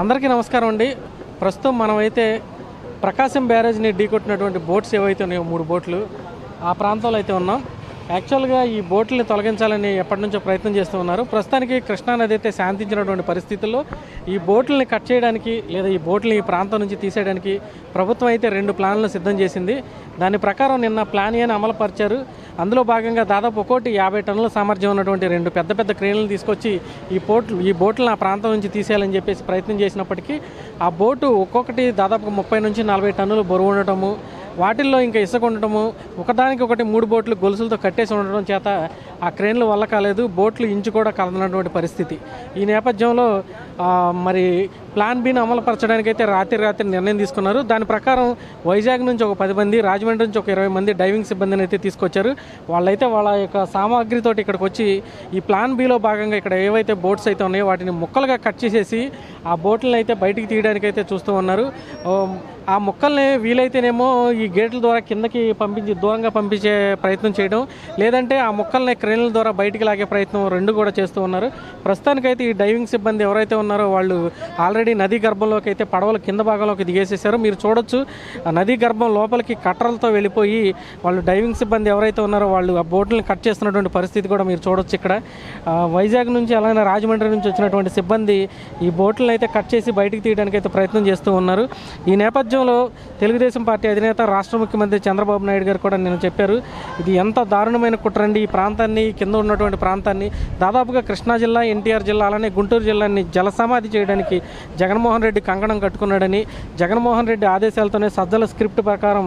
అందరికీ నమస్కారం అండి. ప్రస్తుతం మనమైతే ప్రకాశం బ్యారేజ్ని ఢీకొట్టినటువంటి బోట్స్ ఏవైతే ఉన్నాయో మూడు బోట్లు ఆ ప్రాంతంలో అయితే ఉన్నాం. యాక్చువల్గా ఈ బోట్లని తొలగించాలని ఎప్పటి నుంచో ప్రయత్నం చేస్తూ ఉన్నారు. ప్రస్తుతానికి కృష్ణా నది అయితే శాంతించినటువంటి పరిస్థితుల్లో ఈ బోట్లని కట్ చేయడానికి లేదా ఈ బోట్లని ఈ ప్రాంతం నుంచి తీసేయడానికి ప్రభుత్వం అయితే రెండు ప్లాన్లను సిద్ధం చేసింది. దాని ప్రకారం నిన్న ప్లాన్ ఏని అమలు పరిచారు. అందులో భాగంగా దాదాపు ఒక్కోటి యాభై టన్నుల సామర్థ్యం ఉన్నటువంటి రెండు పెద్ద పెద్ద క్రేన్లను తీసుకొచ్చి ఈ బోట్లు ఈ బోట్లను ఆ ప్రాంతం నుంచి తీసేయాలని చెప్పేసి ప్రయత్నం చేసినప్పటికీ ఆ బోటు ఒక్కొక్కటి దాదాపు ముప్పై నుంచి నలభై టన్నులు బరువు ఉండటము వాటిల్లో ఇంకా ఇసుక ఉండటము ఒకదానికి ఒకటి మూడు బోట్లు గొలుసులతో కట్టేసి ఉండటం చేత ఆ క్రేన్లు వల్ల కాలేదు బోట్లు ఇంచు కూడా కదలనటువంటి పరిస్థితి. ఈ నేపథ్యంలో మరి ప్లాన్ బిని అమలుపరచడానికి అయితే రాత్రి రాత్రి నిర్ణయం తీసుకున్నారు. దాని ప్రకారం వైజాగ్ నుంచి ఒక పది మంది రాజమండ్రి నుంచి ఒక ఇరవై మంది డైవింగ్ సిబ్బందిని అయితే తీసుకొచ్చారు. వాళ్ళైతే వాళ్ళ యొక్క సామాగ్రితో ఇక్కడికి వచ్చి ఈ ప్లాన్ బిలో భాగంగా ఇక్కడ ఏవైతే బోట్స్ అయితే ఉన్నాయో వాటిని ముక్కలుగా కట్ చేసేసి ఆ బోట్లను అయితే బయటికి తీయడానికి అయితే చూస్తూ ఉన్నారు. ఆ మొక్కల్ని వీలైతేనేమో ఈ గేట్ల ద్వారా కిందకి పంపించి దూరంగా పంపించే ప్రయత్నం చేయడం. లేదంటే ఆ మొక్కల్ని క్రేన్ల ద్వారా బయటికి లాగే ప్రయత్నం రెండు కూడా చేస్తూ ఉన్నారు. ప్రస్తుతానికైతే ఈ డైవింగ్ సిబ్బంది ఎవరైతే ఉన్నారో వాళ్ళు ఆల్రెడీ నదీ గర్భంలోకి అయితే పడవలు కింద భాగంలోకి దిగేసేసారు. మీరు చూడొచ్చు ఆ నదీ గర్భం లోపలికి కట్టరలతో వెళ్ళిపోయి వాళ్ళు డైవింగ్ సిబ్బంది ఎవరైతే ఉన్నారో వాళ్ళు ఆ బోట్లను కట్ చేస్తున్నటువంటి పరిస్థితి కూడా మీరు చూడొచ్చు ఇక్కడ. వైజాగ్ నుంచి అలాగే రాజమండ్రి నుంచి వచ్చినటువంటి సిబ్బంది ఈ బోట్లను అయితే కట్ చేసి బయటికి తీయడానికి అయితే ప్రయత్నం చేస్తూ ఉన్నారు. ఈ నేపథ్యం నేపథ్యంలో తెలుగుదేశం పార్టీ అధినేత రాష్ట్ర ముఖ్యమంత్రి చంద్రబాబు నాయుడు గారు కూడా నేను చెప్పారు ఇది ఎంత దారుణమైన కుట్రండి ఈ ప్రాంతాన్ని కింద ఉన్నటువంటి ప్రాంతాన్ని దాదాపుగా కృష్ణా జిల్లా ఎన్టీఆర్ జిల్లా అలానే గుంటూరు జిల్లాని జలసమాధి చేయడానికి జగన్మోహన్ రెడ్డి కంకణం కట్టుకున్నాడని జగన్మోహన్ రెడ్డి ఆదేశాలతోనే సజ్జల స్క్రిప్ట్ ప్రకారం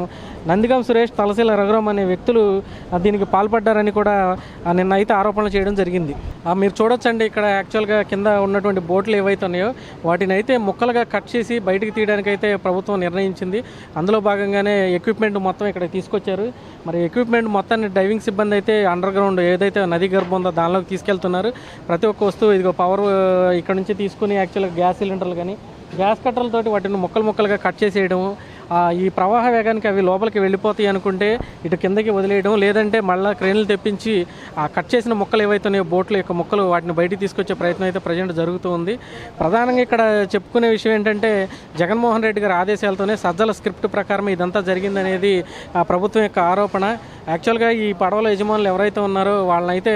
నందిగం సురేష్ తలసీల రఘురామ్ అనే వ్యక్తులు దీనికి పాల్పడ్డారని కూడా నిన్న అయితే ఆరోపణలు చేయడం జరిగింది. మీరు చూడొచ్చండి ఇక్కడ యాక్చువల్గా కింద ఉన్నటువంటి బోట్లు ఏవైతే ఉన్నాయో వాటిని అయితే ముక్కలుగా కట్ చేసి బయటికి తీయడానికి అయితే ప్రభుత్వం నిర్ణయించింది. అందులో భాగంగానే ఎక్విప్మెంట్ మొత్తం ఇక్కడ తీసుకొచ్చారు. మరి ఎక్విప్మెంట్ మొత్తాన్ని డైవింగ్ సిబ్బంది అయితే అండర్ గ్రౌండ్ ఏదైతే నది గర్భం ఉందో దానిలోకి తీసుకెళ్తున్నారు. ప్రతి ఒక్క వస్తువు ఇదిగో పవర్ ఇక్కడ నుంచి తీసుకుని యాక్చువల్గా గ్యాస్ సిలిండర్లు కానీ గ్యాస్ కట్టలతోటి వాటిని ముక్కలు ముక్కలుగా కట్ చేసేయడం ఈ ప్రవాహ వేగానికి అవి లోపలికి వెళ్ళిపోతాయి అనుకుంటే ఇటు కిందకి వదిలేయడం లేదంటే మళ్ళీ క్రేన్లు తెప్పించి ఆ కట్ చేసిన ముక్కలు ఏవైతే ఉన్నాయో బోట్ల యొక్క ముక్కలు వాటిని బయటికి తీసుకొచ్చే ప్రయత్నం అయితే ప్రజెంట్ జరుగుతూ ఉంది. ప్రధానంగా ఇక్కడ చెప్పుకునే విషయం ఏంటంటే జగన్మోహన్ రెడ్డి గారి ఆదేశాలతోనే సజ్జల స్క్రిప్ట్ ప్రకారం ఇదంతా జరిగిందనేది ఆ ప్రభుత్వం యొక్క ఆరోపణ. యాక్చువల్గా ఈ పడవల యజమానులు ఎవరైతే ఉన్నారో వాళ్ళనైతే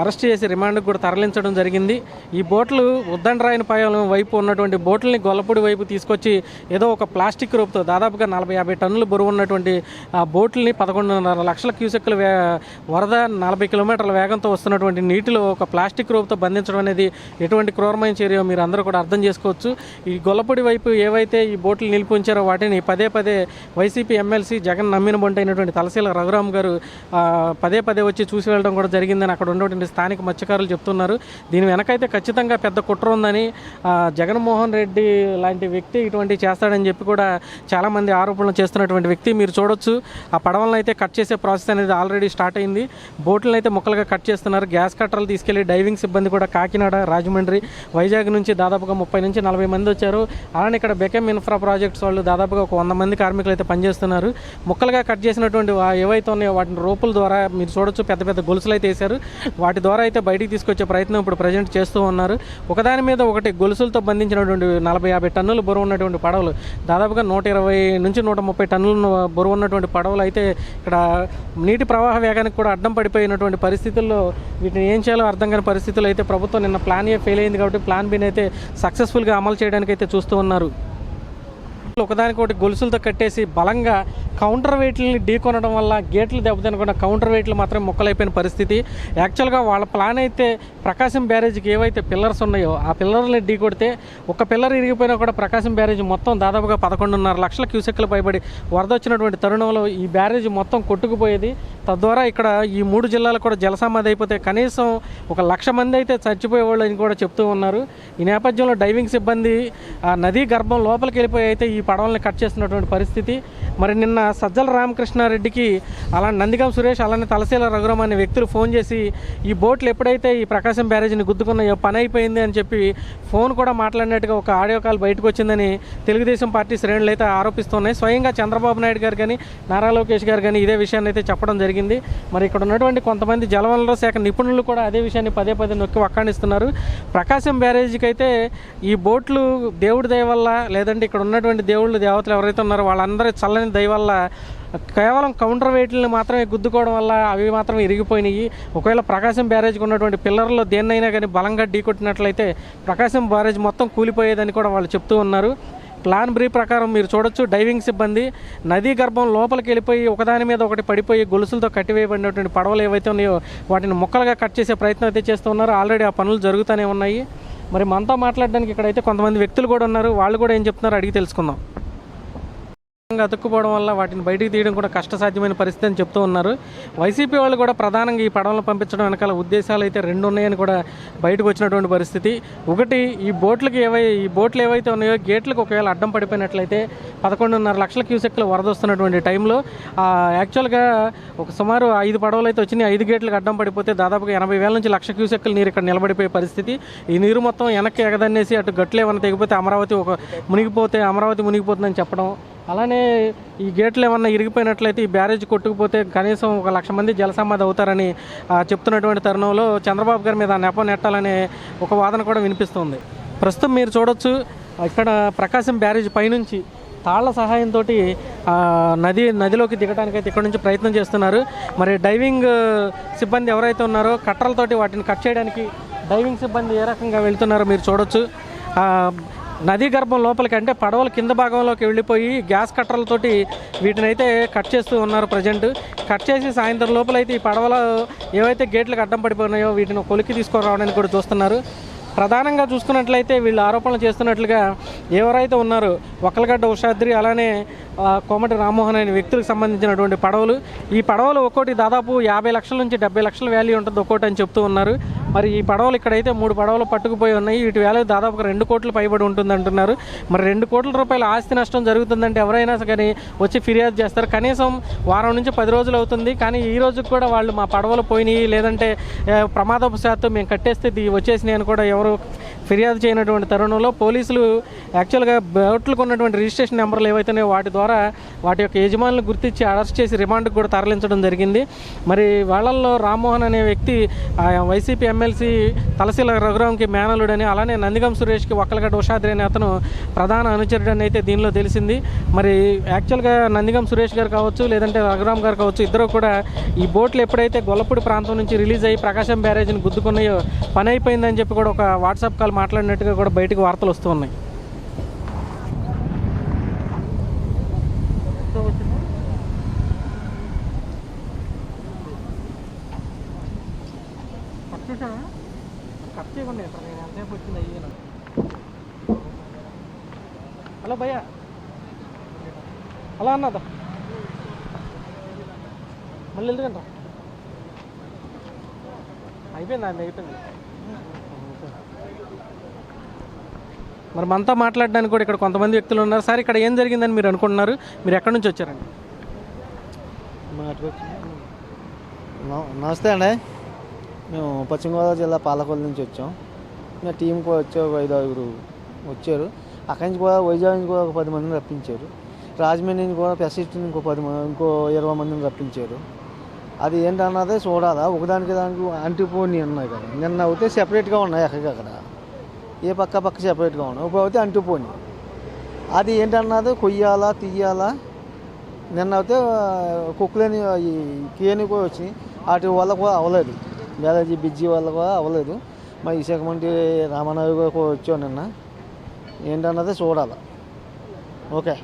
అరెస్ట్ చేసి రిమాండ్కి కూడా తరలించడం జరిగింది. ఈ బోట్లు ఉద్దండరాయన పాయం వైపు ఉన్నటువంటి బోట్లని గొల్లపూడి వైపు తీసుకొచ్చి ఏదో ఒక ప్లాస్టిక్ రూపుతో దాదాపుగా నలభై యాభై టన్నులు బరువు ఉన్నటువంటి ఆ బోట్లని పదకొండున్నర లక్షల క్యూసెక్కుల వే వరద నలభై కిలోమీటర్ల వేగంతో వస్తున్నటువంటి నీటిలో ఒక ప్లాస్టిక్ రూపంతో బంధించడం అనేది ఎటువంటి క్రూరమైన చర్య మీరు అందరూ కూడా అర్థం చేసుకోవచ్చు. ఈ గొల్లపొడి వైపు ఏవైతే ఈ బోట్లు నిలిపి ఉంచారో వాటిని పదే పదే వైసీపీ ఎమ్మెల్సీ జగన్ నమ్మిన బొంటైనటువంటి తలశీల రఘురామ్ గారు పదే పదే వచ్చి చూసి వెళ్ళడం కూడా జరిగిందని అక్కడ ఉన్నటువంటి స్థానిక మత్స్యకారులు చెప్తున్నారు. దీని వెనకైతే ఖచ్చితంగా పెద్ద కుట్ర ఉందని జగన్మోహన్ రెడ్డి లాంటి వ్యక్తి ఇటువంటి చేస్తాడని చెప్పి కూడా చాలా చాలామంది ఆరోపణలు చేస్తున్నటువంటి వ్యక్తి మీరు చూడొచ్చు. ఆ పడవలను అయితే కట్ చేసే ప్రాసెస్ అనేది ఆల్రెడీ స్టార్ట్ అయింది. బోట్లను అయితే ముక్కలుగా కట్ చేస్తున్నారు. గ్యాస్ కట్టర్లు తీసుకెళ్ళి డైవింగ్ సిబ్బంది కూడా కాకినాడ రాజమండ్రి వైజాగ్ నుంచి దాదాపుగా ముప్పై నుంచి నలభై మంది వచ్చారు. అలానే ఇక్కడ బెకెమ్ ఇన్ఫ్రా ప్రాజెక్ట్స్ వాళ్ళు దాదాపుగా ఒక వంద మంది కార్మికులు అయితే పనిచేస్తున్నారు. ముక్కలుగా కట్ చేసినటువంటి ఏవైతే ఉన్నాయో వాటిని రోపుల ద్వారా మీరు చూడొచ్చు. పెద్ద పెద్ద గొలుసులు అయితే వేశారు. వాటి ద్వారా అయితే బయటికి తీసుకొచ్చే ప్రయత్నం ఇప్పుడు ప్రజెంట్ చేస్తూ ఉన్నారు. ఒకదాని మీద ఒకటి గొలుసులతో బంధించినటువంటి నలభై యాభై టన్నులు బరువు ఉన్నటువంటి పడవలు దాదాపుగా నూట ఇరవై నుంచి నూట ముప్పై టన్నుల బరువు ఉన్నటువంటి పడవలు అయితే ఇక్కడ నీటి ప్రవాహ వేగానికి కూడా అడ్డం పడిపోయినటువంటి పరిస్థితుల్లో వీటిని ఏం చేయాలో అర్థం కాని పరిస్థితులు అయితే ప్రభుత్వం నిన్న ప్లాన్ ఏ ఫెయిల్ అయింది కాబట్టి ప్లాన్ బిని అయితే సక్సెస్ఫుల్గా అమలు చేయడానికి అయితే చూస్తూ ఉన్నారు. ఒకదానికొకటి గొలుసులతో కట్టేసి బలంగా కౌంటర్ వెయిట్లని ఢీకొనడం వల్ల గేట్లు దెబ్బతినకుండా కౌంటర్ వెయిట్లు మాత్రం ముక్కలైపోయిన పరిస్థితి. యాక్చువల్గా వాళ్ళ ప్లాన్ అయితే ప్రకాశం బ్యారేజ్కి ఏవైతే పిల్లర్స్ ఉన్నాయో ఆ పిల్లర్ని ఢీ కొడితే ఒక పిల్లర్ ఇరిగిపోయినా కూడా ప్రకాశం బ్యారేజ్ మొత్తం దాదాపుగా పదకొండున్నర లక్షల క్యూసెక్లు పైబడి వరద వచ్చినటువంటి తరుణంలో ఈ బ్యారేజ్ మొత్తం కొట్టుకుపోయేది. తద్వారా ఇక్కడ ఈ మూడు జిల్లాలు కూడా జలసమాధి అయిపోతే కనీసం ఒక లక్ష మంది అయితే చచ్చిపోయేవాళ్ళు అని కూడా చెప్తూ ఉన్నారు. ఈ నేపథ్యంలో డైవింగ్ సిబ్బంది ఆ నదీ గర్భం లోపలికి వెళ్ళిపోయి అయితే ఈ పడవల్ని కట్ చేస్తున్నటువంటి పరిస్థితి. మరి నిన్న సజ్జల రామకృష్ణారెడ్డికి అలా నందిగం సురేష్ అలానే తలసీల రఘురామ్ అనే వ్యక్తులు ఫోన్ చేసి ఈ బోట్లు ఎప్పుడైతే ఈ ప్రకాశం బ్యారేజ్ని గుద్దుకున్నాయో పని అయిపోయింది అని చెప్పి ఫోన్ కూడా మాట్లాడినట్టుగా ఒక ఆడియో కాల్ బయటకు వచ్చిందని తెలుగుదేశం పార్టీ శ్రేణులు అయితే ఆరోపిస్తున్నాయి. స్వయంగా చంద్రబాబు నాయుడు గారు కానీ నారా లోకేష్ గారు కానీ ఇదే విషయాన్ని అయితే చెప్పడం జరిగింది. మరి ఇక్కడ ఉన్నటువంటి కొంతమంది జలవనరుల శాఖ నిపుణులు కూడా అదే విషయాన్ని పదే పదే నొక్కి వక్కాణిస్తున్నారు. ప్రకాశం బ్యారేజీకి అయితే ఈ బోట్లు దేవుడి దయ వల్ల లేదంటే ఇక్కడ ఉన్నటువంటి దేవుళ్ళు దేవతలు ఎవరైతే ఉన్నారో వాళ్ళందరూ చల్లని దయ వల్ల కేవలం కౌంటర్ వెయిట్లను మాత్రమే గుద్దుకోవడం వల్ల అవి మాత్రం ఇరిగిపోయినాయి. ఒకవేళ ప్రకాశం బ్యారేజ్కి ఉన్నటువంటి పిల్లర్లో దేన్నైనా కానీ బలంగా ఢీకొట్టినట్లయితే ప్రకాశం బ్యారేజ్ మొత్తం కూలిపోయేదని కూడా వాళ్ళు చెప్తూ ఉన్నారు. ప్లాన్ బ్రీ ప్రకారం మీరు చూడొచ్చు డైవింగ్ సిబ్బంది నదీ గర్భం లోపలికి వెళ్ళిపోయి ఒకదాని మీద ఒకటి పడిపోయి గొలుసులతో కట్టివేయబడినటువంటి పడవలు ఏవైతే ఉన్నాయో వాటిని ముక్కలుగా కట్ చేసే ప్రయత్నం అయితే చేస్తున్నారు ఆల్రెడీ ఆ పనులు జరుగుతూనే ఉన్నాయి. మరి మనతో మాట్లాడడానికి ఇక్కడైతే కొంతమంది వ్యక్తులు కూడా ఉన్నారు. వాళ్ళు కూడా ఏం చెప్తున్నారో అడిగి తెలుసుకుందాం. అతుక్కుపోవడం వల్ల వాటిని బయటికి తీయడం కూడా కష్టసాధ్యమైన పరిస్థితి అని చెప్తూ ఉన్నారు. వైసీపీ వాళ్ళు కూడా ప్రధానంగా ఈ పడవలను పంపించడం వెనకాల ఉద్దేశాలు అయితే రెండు ఉన్నాయని కూడా బయటకు వచ్చినటువంటి పరిస్థితి. ఒకటి ఈ బోట్లకి ఏవై ఈ బోట్లు ఏవైతే ఉన్నాయో గేట్లకు ఒకవేళ అడ్డం పడిపోయినట్లయితే పదకొండున్నర లక్షల క్యూసెక్లు వరద వస్తున్నటువంటి టైంలో యాక్చువల్గా ఒక సుమారు ఐదు పడవలు అయితే వచ్చినాయి. ఐదు గేట్లకు అడ్డం పడిపోతే దాదాపుగా ఎనభై వేల నుంచి లక్ష క్యూసెక్లు నీరు ఇక్కడ నిలబడిపోయే పరిస్థితి. ఈ నీరు మొత్తం వెనక్కి ఎగదన్నేసి అటు గట్లు ఏమైనా తెగిపోతే అమరావతి ఒక మునిగిపోతే అమరావతి మునిగిపోతుందని చెప్పడం అలానే ఈ గేట్లు ఏమన్నా ఇరిగిపోయినట్లయితే ఈ బ్యారేజ్ కొట్టుకుపోతే కనీసం ఒక లక్ష మంది జలసమాధి అవుతారని చెప్తున్నటువంటి తరుణంలో చంద్రబాబు గారి మీద నెపం నెట్టాలనే ఒక వాదన కూడా వినిపిస్తుంది. ప్రస్తుతం మీరు చూడొచ్చు ఇక్కడ ప్రకాశం బ్యారేజ్ పైనుంచి తాళ్ళ సహాయంతో నది నదిలోకి దిగడానికైతే ఇక్కడ నుంచి ప్రయత్నం చేస్తున్నారు. మరి డైవింగ్ సిబ్బంది ఎవరైతే ఉన్నారో కట్టలతోటి వాటిని కట్ చేయడానికి డైవింగ్ సిబ్బంది ఏ రకంగా వెళ్తున్నారో మీరు చూడొచ్చు. నదీ గర్భం లోపలికి అంటే పడవల కింద భాగంలోకి వెళ్ళిపోయి గ్యాస్ కట్టర్లతోటి వీటిని అయితే కట్ చేస్తూ ఉన్నారు ప్రజెంట్. కట్ చేసి సాయంత్రం లోపల అయితే ఈ పడవలు ఏవైతే గేట్లకు అడ్డం పడిపోయినాయో వీటిని కొలికి తీసుకొని రావడానికి కూడా చూస్తున్నారు. ప్రధానంగా చూసుకున్నట్లయితే వీళ్ళు ఆరోపణలు చేస్తున్నట్లుగా ఎవరైతే ఉన్నారో ఒక్కలగడ్డ ఉషాద్రి అలానే కోమటి రామ్మోహన్ అనే వ్యక్తులకు సంబంధించినటువంటి పడవలు. ఈ పడవలు ఒక్కోటి దాదాపు యాభై లక్షల నుంచి డెబ్బై లక్షల వాల్యూ ఉంటుంది ఒక్కోటి అని చెప్తూ ఉన్నారు. మరి ఈ పడవలు ఇక్కడైతే మూడు పడవలు పట్టుకుపోయి ఉన్నాయి. వీటి వాల్యూ దాదాపు రెండు కోట్లు పైబడి ఉంటుంది అంటున్నారు. మరి రెండు కోట్ల రూపాయల ఆస్తి నష్టం జరుగుతుందంటే ఎవరైనా కానీ వచ్చి ఫిర్యాదు చేస్తారు. కనీసం వారం నుంచి పది రోజులు అవుతుంది. కానీ ఈ రోజుకి కూడా వాళ్ళు మా పడవలు పోయినాయి. లేదంటే ప్రమాదపు శాతం మేము కట్టేస్తే ఇది వచ్చేసినాయి అని కూడా ఎవరు ఫిర్యాదు చేయనటువంటి తరుణంలో పోలీసులు యాక్చువల్గా బోట్లకు ఉన్నటువంటి రిజిస్ట్రేషన్ నెంబర్లు ఏవైతున్నాయో వాటి ద్వారా వాటి యొక్క యజమానులు గుర్తించి అరెస్ట్ చేసి రిమాండ్కి కూడా తరలించడం జరిగింది. మరి వాళ్ళల్లో రామ్మోహన్ అనే వ్యక్తి వైసీపీ ఎమ్మెల్సీ తలసీల రఘురామ్కి మేనలుడని అలానే నందిగం సురేష్కి ఒక్కలగడ్డ ఉషాద్రి అనే అతను ప్రధాన అనుచరుడు అని అయితే దీనిలో తెలిసింది. మరి యాక్చువల్గా నందిగం సురేష్ గారు కావచ్చు లేదంటే రఘురామ్ గారు కావచ్చు ఇద్దరు కూడా ఈ బోట్లు ఎప్పుడైతే గొల్లపూడి ప్రాంతం నుంచి రిలీజ్ అయ్యి ప్రకాశం బ్యారేజ్ని గుద్దుకున్నాయో పని అయిపోయిందని చెప్పి కూడా ఒక వాట్సాప్ కాల్ మాట్లాడినట్టుగా కూడా బయటకు వార్తలు వస్తూ ఉన్నాయి. హలో భయ్యా. అలా అన్నదా. మళ్ళీ ఎందుకంట అయిపోయింది? అండి అయిపోయింది. మరి మనతో మాట్లాడడానికి కూడా ఇక్కడ కొంతమంది వ్యక్తులు ఉన్నారు. సార్ ఇక్కడ ఏం జరిగిందని మీరు అనుకుంటున్నారు? మీరు ఎక్కడి నుంచి వచ్చారండి? నమస్తే అండి. మేము పశ్చిమ గోదావరి జిల్లా పాలకొల్లు నుంచి వచ్చాం. నా టీం కూడా వచ్చే ఒక ఐదు ఆరుగురు వచ్చారు. అక్కడి నుంచి కూడా వైజాగ్ నుంచి కూడా ఒక పది మందిని రప్పించారు. రాజమండ్రి నుంచి కూడా పెసిస్ట్ ఇంకో పది మంది ఇంకో ఇరవై మందిని రప్పించారు. అది ఏంటన్నదే చూడాలా. ఒకదానికి దానికి అంటిపోని ఉన్నాయి కదా. నిన్న అయితే సెపరేట్గా ఉన్నాయి అక్కడికి అక్కడ ఏ పక్క పక్క సెపరేట్గా ఉన్నాయి ఇప్పుడు అయితే అంటుపోయింది అది ఏంటన్నది? కొయ్యాలా తీయాలా? నిన్న అయితే కుక్కలేని ఈ కేని కూడా వచ్చినాయి వాటి వల్ల కూడా అవ్వలేదు. బ్యాలజీ బిజ్జి వల్ల కూడా అవ్వలేదు. మా విశాఖ మంటి రామనాయుడు కూడా వచ్చాం నిన్న. ఏంటన్నది చూడాలి. ఓకే.